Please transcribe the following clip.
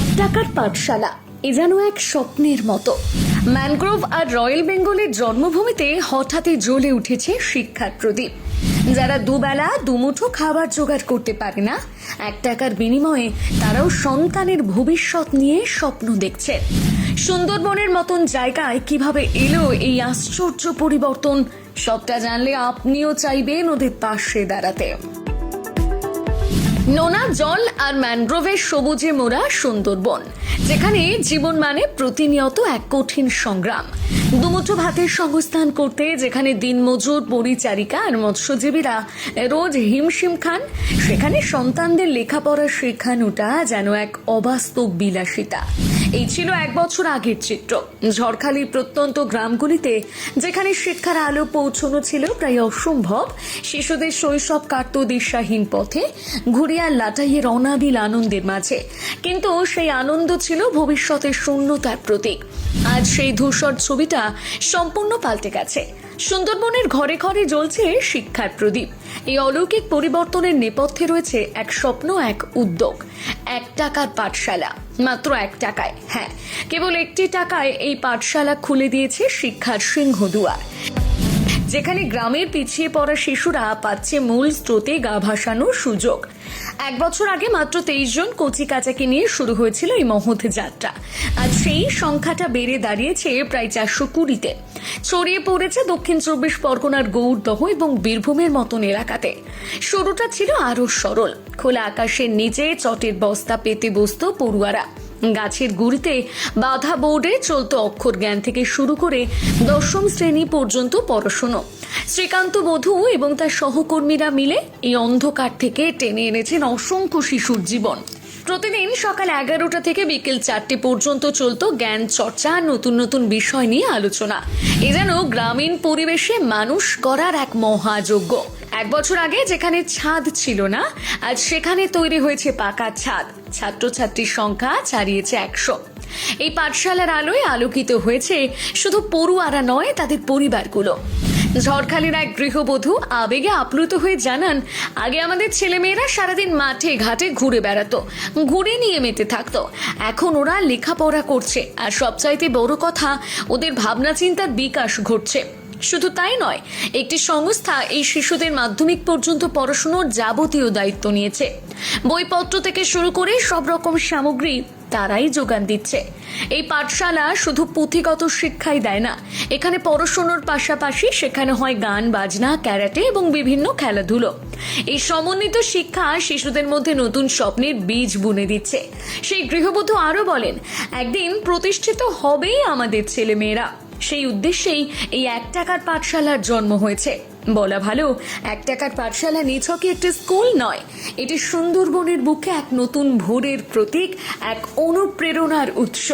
এক টাকার পাঠশালা। এ যেন এক স্বপ্নের মতো। ম্যানগ্রোভ আর রয়্যাল বেঙ্গলের জন্মভূমিতে হঠাৎই জ্বলে উঠেছে শিক্ষার প্রদীপ। যারা দুবেলা, দুমুঠো খাবার জোগাড় করতে পারে না, এক টাকার বিনিময়ে তারাও সন্তানের ভবিষ্যৎ নিয়ে স্বপ্ন দেখছে। সুন্দরবনের মতন জায়গায় কীভাবে এলো এই আশ্চর্য পরিবর্তন, সবটা জানলে আপনিও চাইবেন ওদের পাশে দাঁড়াতে। নোনা জল আর ম্যানগ্রোভের সবুজে মোড়া সুন্দরবন, যেখানে জীবন মানে প্রতিনিয়ত এক কঠিন সংগ্রাম। দুমুঠো ভাতের সংস্থান করতে যেখানে দিনমজুর পরিচারিকা আর মৎস্যজীবীরা রোজ হিমশিম খান, সেখানে সন্তানদের লেখাপড়া শেখানোটা যেন এক অবাস্তব বিলাসিতা। এই ছিল এক বছর আগের চিত্র। ঝড়খালির প্রত্যন্ত গ্রামগুলিতে যেখানে শিক্ষার আলো পৌঁছানো ছিল প্রায় অসম্ভব, শিশুদের শৈশব কাটত দিশাহীন পথে, ঘুরিয়া লাটাইয়ের অনাবিল আনন্দের মাঝে। কিন্তু সেই আনন্দ ছিল ভবিষ্যতের শূন্যতার প্রতীক। আজ সেই ধূসর ছবিটা সম্পূর্ণ পাল্টে গেছে। সুন্দরবনের ঘরে ঘরে জ্বলছে শিক্ষার প্রদীপ। এই অলৌকিক পরিবর্তনের নেপথ্যে রয়েছে এক স্বপ্ন, এক উদ্যোগ। এক টাকার পাঠশালা। মাত্র এক টাকায় হ্যাঁ। কেবল একটি টাকায় এই পাঠশালা খুলে দিয়েছে শিক্ষার সিংহদুয়ার। যেখানে গ্রামের পিছিয়ে পড়া শিশুরা পাচ্ছে মূল স্রোতে গা ভাসানোর সুযোগ। এক বছর আগে মাত্র তেইশ জন কচি কাচাকে নিয়ে শুরু হয়েছিল এই মহৎ যাত্রা। আজ সেই সংখ্যাটা বেড়ে দাঁড়িয়েছে প্রায় চারশো কুড়িতে। ছড়িয়ে পড়েছে দক্ষিণ চব্বিশ পরগনার গৌরদহ এবং বীরভূমের মতন এলাকাতে। শুরুটা ছিল আরও সরল। খোলা আকাশের নিচে চটের বস্তা পেতে বসত পড়ুয়ারা। গাছের গুড়িতে বাধা বোর্ডে চলতো অক্ষর জ্ঞান থেকে শুরু করে দশম শ্রেণি পর্যন্ত পড়াশুনো। শ্রীকান্ত বধূ এবং তার সহকর্মীরা মিলে এই অন্ধকার থেকে টেনে এনেছেন অসংখ্য শিশুর জীবন। প্রতিদিন সকাল এগারোটা থেকে বিকেল চারটে পর্যন্ত চলতো জ্ঞান চর্চা, নতুন নতুন বিষয় নিয়ে আলোচনা। এ যেন গ্রামীণ পরিবেশে মানুষ করার এক মহাযজ্ঞ। এক বছর আগে যেখানে ছাদ ছিল না, আজ সেখানে তৈরি হয়েছে পাকা ছাদ। ছাত্রছাত্রীর সংখ্যা ছাড়িয়েছে একশো। এই পাঠশালার আলোয় আলোকিত হয়েছে শুধু পড়ুয়ারা নয়, তাদের পরিবারগুলো। ঝড়খালির এক গৃহবধূ আবেগে আপ্লুত হয়ে জানান, আগে আমাদের ছেলেমেয়েরা সারাদিন মাঠে ঘাটে ঘুরে বেড়াতো, ঘুরে নিয়ে মেতে থাকতো। এখন ওরা লেখাপড়া করছে, আর সবচাইতে বড় কথা, ওদের ভাবনা চিন্তার বিকাশ ঘটছে। শুধু তাই নয়, একটি সংস্থা এই শিশুদের মাধ্যমিক পর্যন্ত পড়াশুনোর যাবতীয় দায়িত্ব নিয়েছে। বইপত্র থেকে শুরু করে সব রকম সামগ্রী তারাই যোগান দিচ্ছে। এই পাঠশালা শুধু পুঁথিগত শিক্ষাই দেয় না, এখানে পড়াশুনোর পাশাপাশি সেখানে হয় গান, বাজনা, ক্যারাটে এবং বিভিন্ন খেলাধুলো। এই সমন্বিত শিক্ষা শিশুদের মধ্যে নতুন স্বপ্নের বীজ বুনে দিচ্ছে। সেই গৃহবধূ আরও বলেন, একদিন প্রতিষ্ঠিত হবেই আমাদের ছেলেমেয়েরা। সেই উদ্দেশ্যেই এই এক টাকার পাঠশালার জন্ম হয়েছে। বলা ভালো, এক টাকার পাঠশালা নিছকই একটি স্কুল নয়। এটি সুন্দরবনের বুকে এক নতুন ভোরের প্রতীক, এক অনুপ্রেরণার উৎস।